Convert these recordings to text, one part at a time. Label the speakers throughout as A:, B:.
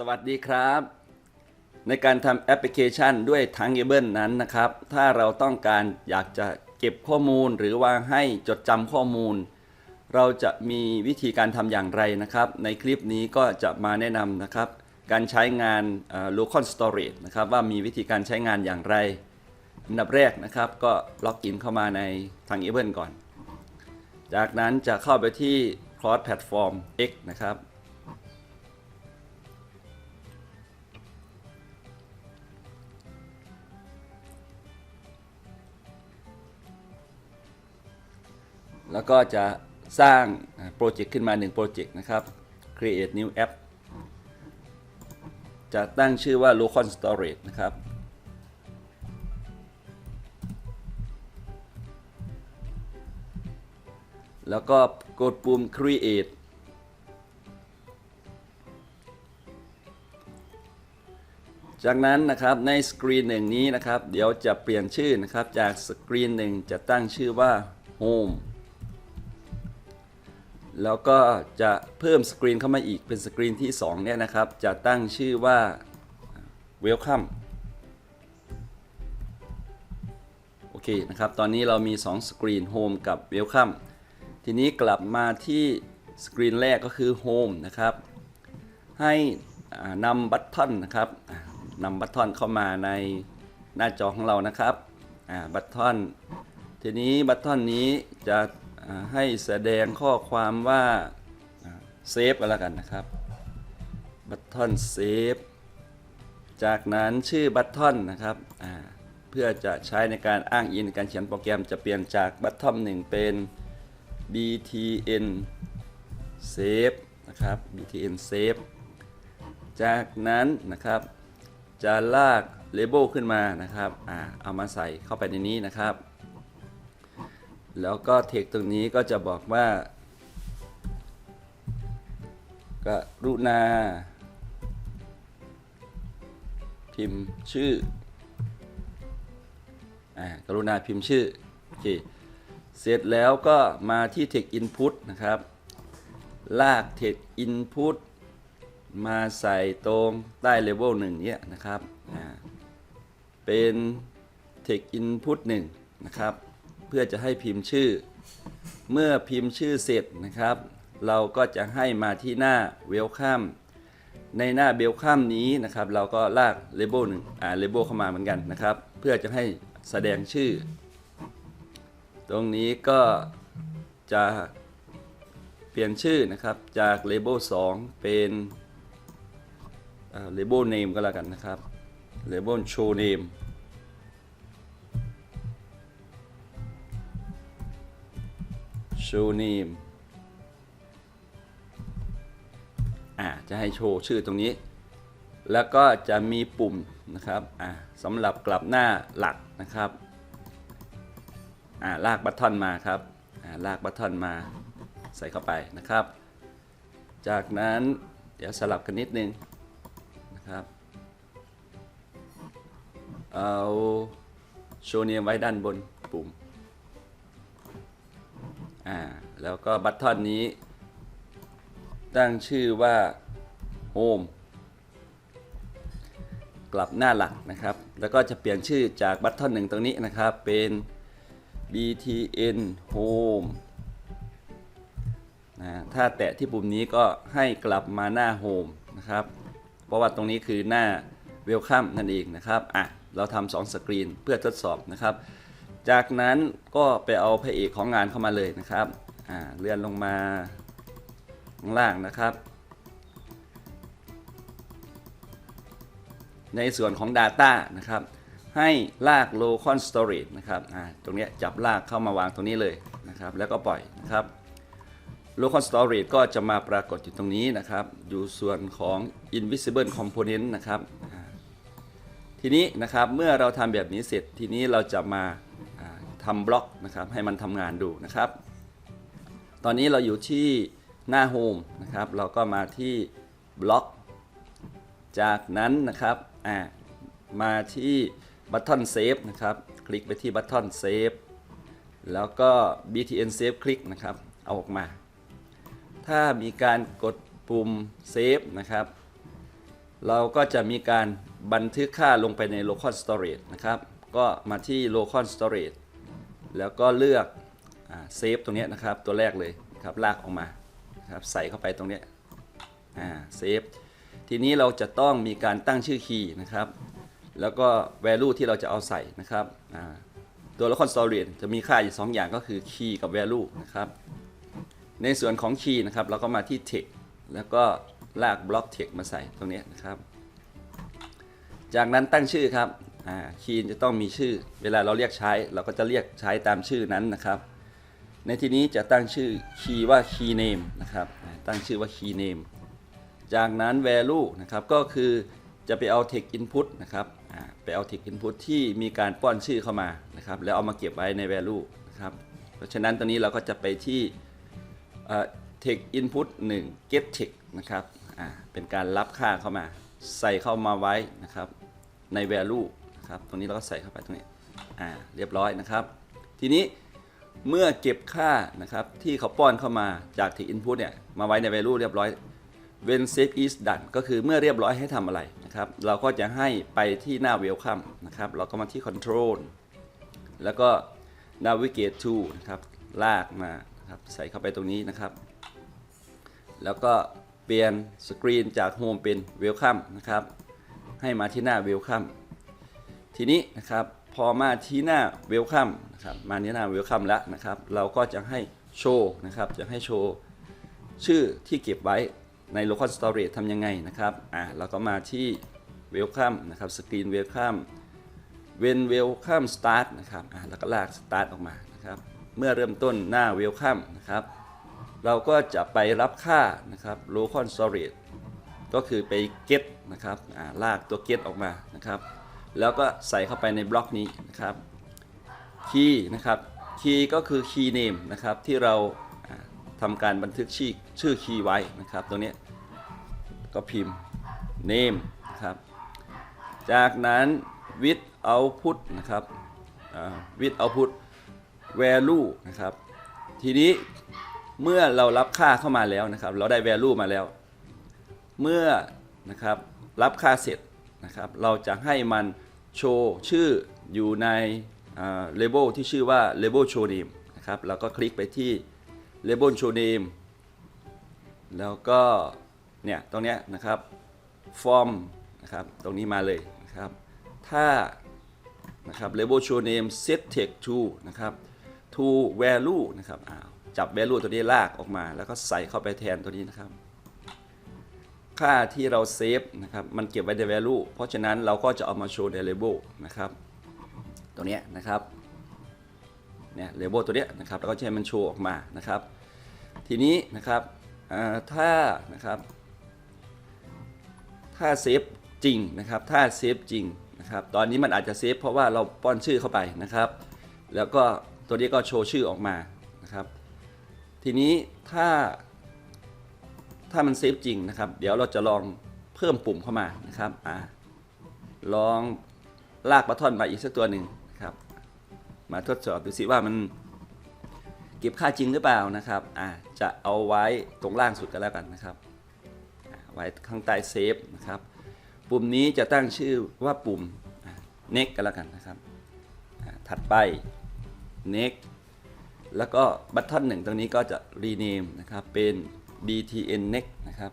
A: สวัสดีครับ ในการทำแอปพลิเคชันด้วยทั้ง a b l e นั้นนะครับ ถ้าเราต้องการอยากจะเก็บข้อมูลหรือว่าให้จดจำข้อมูล เราจะมีวิธีการทำอย่างไรนะครับ ในคลิปนี้ก็จะมาแนะนำนะครับ การใช้งานเอ่อ local storage นะครับว่ามีวิธีการใช้งานอย่างไรอันดับแรกนะครับก็ล็อกอินเข้ามาในทาง a b l e ก่อน จากนั้นจะเข้าไปที่ cross platform X นะครับ แล้วก็จะสร้างโปรเจกต์ขึ้นมา1โปรเจกต์นะครับ create new app จะตั้งชื่อว่า local storage นะครับ แล้วก็กดปุ่ม create จากนั้นนะครับในสกรีนหนึ่งนี้นะครับ เดี๋ยวจะเปลี่ยนชื่อนะครับ จากสกรีนหนึ่งจะตั้งชื่อว่า home แล้วก็จะเพิ่มสกรีนเข้ามาอีกเป็นสกรีนที่ 2 เนี่ยนะครับ จะตั้งชื่อว่า welcome โอเคนะครับ ตอนนี้เรามี 2 สกรีน home กับ welcome ทีนี้กลับมาที่สกรีนแรกก็คือ home นะครับ ให้นำบัตทอนนะครับนำบัตทอนเข้ามาในหน้าจอของเรานะครับบัตทอนทีนี้บัตทอนนี้จะ ให้แสดงข้อความว่าเซฟก็แล้วกันนะครับบัตทอนเซฟจากนั้นชื่อบัตทอนนะครับเพื่อจะใช้ในการอ้างอิงการเขียนโปรแกรมจะเปลี่ยนจากบัตทอนหนึ่งเป็น btn save นะครับ btn save จากนั้นนะครับจะลากเลเบลขึ้นมานะครับอเอามาใส่เข้าไปในนี้นะครับ แล้วก็เทคตรงนี้ก็จะบอกว่า กรุณา พิมพ์ชื่ออ่ากรุณาพิมพ์ชื่อ โอเค เสร็จแล้วก็มาที่ Text Input นะครับ ลาก Text Input มาใส่ตรงใต้ Level 1เนี่ยนะครับ อ่า เป็น Text Input 1 นะครับ เพื่อจะให้พิมพ์ชื่อ เมื่อพิมพ์ชื่อเสร็จนะครับ เราก็จะให้มาที่หน้า Welcome ในหน้า Welcome นี้นะครับ เราก็ลาก Label หนึ่งอ่า Label เข้ามาเหมือนกันนะครับ เพื่อจะให้แสดงชื่อ ตรงนี้ก็จะเปลี่ยนชื่อนะครับจาก Label 2 เป็นอ่า Label Name ก็แล้วกันนะครับ Label Show Name Show Name อ่าจะให้โชว์ชื่อตรงนี้ แล้วก็จะมีปุ่มนะครับอ่าสำหรับกลับหน้าหลักนะครับอ่าลากบัตทอนมาครับอ่าลากบัตทอนมาใส่เข้าไปนะครับ จากนั้นเดี๋ยวสลับกันนิดนึงนะครับ เอาโชว์เนียมไว้ด้านบนปุ่ม อ่าแล้วก็บัตทอนนี้ ตั้งชื่อว่า Home กลับหน้าหลักนะครับ แล้วก็จะเปลี่ยนชื่อจากบัตทอนหนึ่งตรงนี้นะครับ เป็น btn home นะถ้าแตะที่ปุ่มนี้ก็ให้กลับมาหน้า home นะครับ เพราะว่าตรงนี้คือหน้า welcome นั่นเองนะครับ อะ เราทำสองสกรีนเพื่อทดสอบนะครับ จากนั้นก็ไปเอาพระเอกของงานเข้ามาเลยนะครับเลื่อนลงมาข้างล่างนะครับ ในส่วนของ Data นะครับ ให้ลาก local storage นะครับตรงนี้จับลากเข้ามาวางตรงนี้เลยนะครับ แล้วก็ปล่อยนะครับ local storage ก็จะมาปรากฏอยู่ตรงนี้นะครับ อยู่ส่วนของ invisible component นะครับทีนี้นะครับเมื่อเราทำแบบนี้เสร็จทีนี้เราจะมา ทำบล็อกนะครับให้มันทำงานดูนะครับ ตอนนี้เราอยู่ที่หน้า Home นะครับเราก็มาที่บล็อก จากนั้นนะครับอ่ามาที่บัตทอนเซฟนะครับ คลิกไปที่บัตทอนเซฟแล้วก็ btn save คลิกนะครับ เอาออกมา ถ้ามีการกดปุ่มเซฟนะครับ เราก็จะมีการบันทึกค่าลงไปใน local storage นะครับ ก็มาที่ local storage แล้วก็เลือกเซฟตรงนี้นะครับ ตัวแรกเลยครับลากออกมาครับใส่เข้าไปตรงนี้เซฟทีนี้เราจะต้องมีการตั้งชื่อคีย์นะครับ แล้วก็ value ที่เราจะเอาใส่นะครับอ่าตัว local storage จะมีค่าอยู่สองอย่างก็คือ key กับ value นะครับในส่วนของ key นะครับเราก็มาที่ text แล้วก็ลาก block text มาใส่ตรงนี้นะครับ จากนั้นตั้งชื่อครับ คีย์จะต้องมีชื่อ เวลาเราเรียกใช้ เราก็จะเรียกใช้ตามชื่อนั้นนะครับ ในที่นี้จะตั้งชื่อคีย์ว่า key name นะครับตั้งชื่อว่า key name จากนั้น value นะครับก็คือจะไปเอา text input นะครับไปเอา text input ที่มีการป้อนชื่อเข้ามานะครับแล้วเอามาเก็บไว้ใน value นะครับเพราะฉะนั้นตอนนี้เราก็จะไปที่เอ่อ text input 1 get text นะครับเป็นการรับค่าเข้ามา ใส่เข้ามาไว้นะครับใน value นะครับตรงนี้เราก็ใส่เข้าไปตรงนี้อ่าเรียบร้อยนะครับ ทีนี้เมื่อเก็บค่านะครับที่เขาป้อนเข้ามาจาก text input เนี่ยมาไว้ใน value เรียบร้อย when save is done ก็คือเมื่อเรียบร้อยให้ทำอะไรนะครับ เราก็จะให้ไปที่หน้า welcome นะครับ เราก็มาที่ control แล้วก็ navigate to นะครับ ลากมานะครับใส่เข้าไปตรงนี้นะครับ แล้วก็เปลี่ยนสกรีนจาก home เป็น welcome นะครับ ให้มาที่หน้า welcome ทีนี้นะครับพอมาที่หน้า welcome นะครับมาที่หน้า welcome แล้วนะครับ เราก็จะให้โชว์นะครับจะให้โชว์ชื่อที่เก็บไว้ใน local storage ทำยังไงนะครับอ่าเราก็มาที่ welcome นะครับ screen welcome when welcome start นะครับอ่าแล้วก็ลาก start ออกมานะครับเมื่อเริ่มต้นหน้า welcome นะครับเราก็จะไปรับค่านะครับ local storage ก็คือไป get นะครับอ่าลากตัว get ออกมานะครับ แล้วก็ใส่เข้าไปในบล็อกนี้นะครับคีย์นะครับคีย์ก็คือ key name นะครับที่เราอ่าทำการบันทึกชื่อชื่อคีย์ไว้นะครับตรงนี้ก็พิมพ์ name นะครับจากนั้น with output นะครับ with output value นะครับทีนี้เมื่อเรารับค่าเข้ามาแล้วนะครับ เราได้ value มาแล้ว เมื่อนะครับรับค่าเสร็จนะครับ เราจะให้มัน โชว์ชื่ออยู่ในเลเบลที่ชื่อว่า label show name นะครับเราก็คลิกไปที่ label show name แล้วก็เนี่ยตรงเนี้ยนะครับ form นะครับตรงนี้มาเลยนะครับถ้านะครับ label show name set text to นะครับ to value นะครับอ้าจับ value ตัวนี้ลากออกมา แล้วก็ใส่เข้าไปแทนตัวนี้นะครับ ค่าที่เราเซฟนะครับมันเก็บไว้ใน value เพราะฉะนั้นเราก็จะเอามาโชว์ใน label นะครับตัวเนี้ยนะครับเนี่ย label ตัวเนี้ยนะครับเราก็จะให้มันโชว์ออกมานะครับ ทีนี้นะครับถ้านะครับถ้าเซฟจริงนะครับถ้าเซฟจริงนะครับตอนนี้มันอาจจะเซฟเพราะว่าเราป้อนชื่อเข้าไปนะครับ แล้วก็ตัวนี้ก็โชว์ชื่อออกมานะครับ ทีนี้ถ้า ถ้ามันเซฟจริงนะครับ เดี๋ยวเราจะลองเพิ่มปุ่มเข้ามานะครับอ่าลองลากบัตทอนมาอีกสักตัวหนึ่งนะครับ มาทดสอบดูสิว่ามันเก็บค่าจริงหรือเปล่านะครับอ่าจะเอาไว้ตรงล่างสุดก็แล้วกันนะครับอ่าไว้ข้างใต้เซฟนะครับ ปุ่มนี้จะตั้งชื่อว่าปุ่ม next ก็แล้วกันนะครับถัดไป next แล้วก็บัตทอนหนึ่งตรงนี้ก็จะ rename นะครับเป็น btn next นะครับ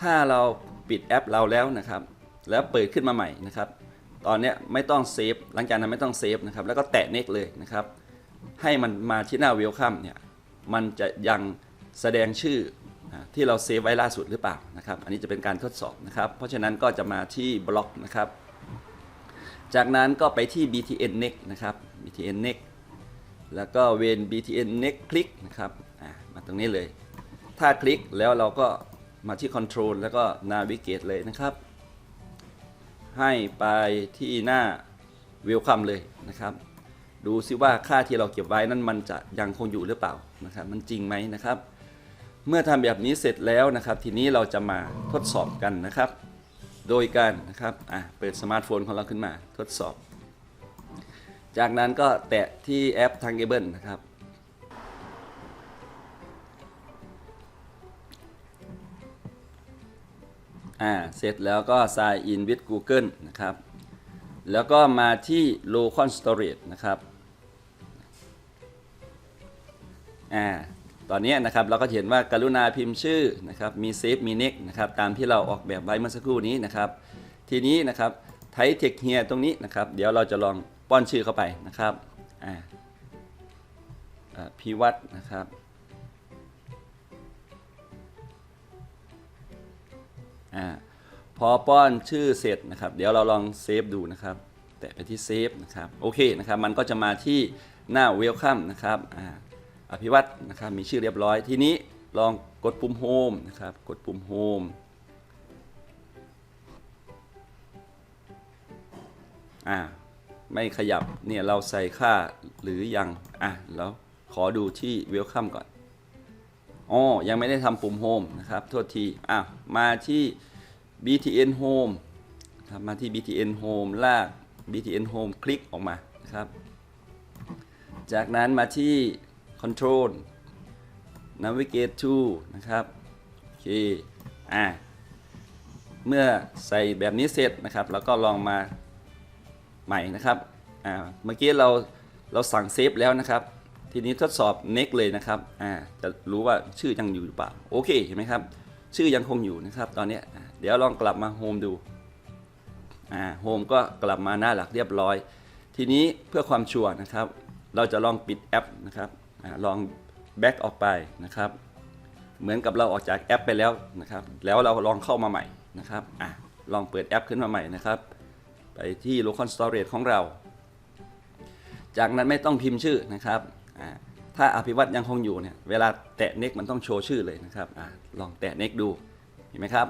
A: ถ้าเราปิดแอปเราแล้วนะครับ แล้วเปิดขึ้นมาใหม่นะครับ ตอนนี้ไม่ต้องเซฟ หลังจากนั้นไม่ต้องเซฟนะครับ แล้วก็แตะ next เลยนะครับ ให้มันมาที่หน้า welcome เนี่ย มันจะยังแสดงชื่อที่เราเซฟไว้ล่าสุดหรือเปล่านะครับ อันนี้จะเป็นการทดสอบนะครับ เพราะฉะนั้นก็จะมาที่บล็อกนะครับ จากนั้นก็ไปที่ btn next นะครับ btn next แล้วก็เวน btn next คลิกนะครับมาตรงนี้เลย ถ้าคลิกแล้วเราก็มาที่ control แล้วก็ navigate เลยนะครับ ให้ไปที่หน้า welcome เลยนะครับ ดูซิว่าค่าที่เราเก็บไว้นั้นมันจะยังคงอยู่หรือเปล่านะครับ มันจริงไหมนะครับ เมื่อทำแบบนี้เสร็จแล้วนะครับ ทีนี้เราจะมาทดสอบกันนะครับ โดยการนะครับอะเปิดสมาร์ทโฟนของเราขึ้นมาทดสอบ จากนั้นก็แตะที่แอป Tangible นะครับ อ่า เสร็จแล้วก็ sign in with Google นะครับ แล้วก็มาที่ local storage นะครับ อ่า ตอนนี้นะครับเราก็เห็นว่ากรุณาพิมพ์ชื่อนะครับ มี save มี next นะครับ ตามที่เราออกแบบไว้เมื่อสักครู่นี้นะครับ ทีนี้นะครับ ไทเทคเฮียตรงนี้นะครับ เดี๋ยวเราจะลอง ป้อนชื่อเข้าไปนะครับอ่าพิวัตรนะครับอ่าพอป้อนชื่อเสร็จนะครับ เดี๋ยวเราลองเซฟดูนะครับ แตะไปที่เซฟนะครับ โอเคนะครับ มันก็จะมาที่หน้า Welcome นะครับอ่าอภิวัตรนะครับ มีชื่อเรียบร้อย ทีนี้ลองกดปุ่ม Home นะครับ กดปุ่ม Home อ่า ไม่ขยับเนี่ยเราใส่ค่าหรือยัง อะ แล้วขอดูที่ Welcome ก่อนอ๋อยังไม่ได้ทำปุ่ม Home นะครับ โทษที อะ มาที่ BTN Home ครับมาที่ BTN Home ลาก BTN Home คลิกออกมานะครับ จากนั้นมาที่ Control Navigate to นะครับ โอเค อะ เมื่อใส่แบบนี้เสร็จนะครับ แล้วก็ลองมา ใหม่นะครับอ่าเมื่อกี้เราเราสั่งเซฟแล้วนะครับ ทีนี้ทดสอบ next เลยนะครับอ่าจะรู้ว่าชื่อยังอยู่หรือเปล่าโอเคเห็นไหมครับ ชื่อยังคงอยู่นะครับตอนนี้เดี๋ยวลองกลับมาโฮมดูอ่าโฮมก็กลับมาหน้าหลักเรียบร้อย ทีนี้เพื่อความชัวร์นะครับ เราจะลองปิดแอปนะครับอ่าลองแบ็กออกไปนะครับ เหมือนกับเราออกจากแอปไปแล้วนะครับ แล้วเราลองเข้ามาใหม่นะครับอะลองเปิดแอปขึ้นมาใหม่นะครับ ไปที่ local storage ของเรา จากนั้นไม่ต้องพิมพ์ชื่อนะครับ ถ้าอภิวัตยังคงอยู่เนี่ย เวลาแตะ next มันต้องโชว์ชื่อเลยนะครับอลองแตะ next ดู เห็นไหมครับ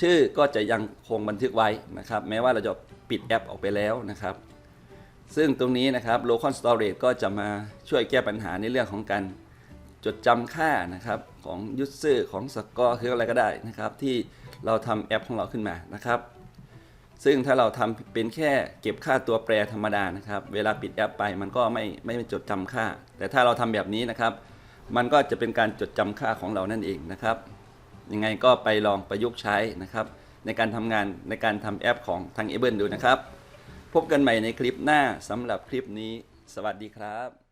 A: ชื่อก็จะยังคงบันทึกไว้นะครับ แม้ว่าเราจะปิดแอปออกไปแล้วนะครับ ซึ่งตรงนี้นะครับ local storage ก็จะมาช่วยแก้ปัญหาในเรื่องของการจดจำค่านะครับของ user ของสกอร์คืออะไรก็ได้นะครับ ที่เราทำแอปของเราขึ้นมานะครับ ซึ่งถ้าเราทำเป็นแค่เก็บค่าตัวแปรธรรมดานะครับ เวลาปิดแอปไปมันก็ไม่ไม่จดจำค่า แต่ถ้าเราทำแบบนี้นะครับ มันก็จะเป็นการจดจำค่าของเรานั่นเองนะครับ ยังไงก็ไปลองประยุกต์ใช้นะครับ ในการทำงานในการทำแอปของทาง a อเบิลดูนะครับ พบกันใหม่ในคลิปหน้าสำหรับคลิปนี้ สวัสดีครับ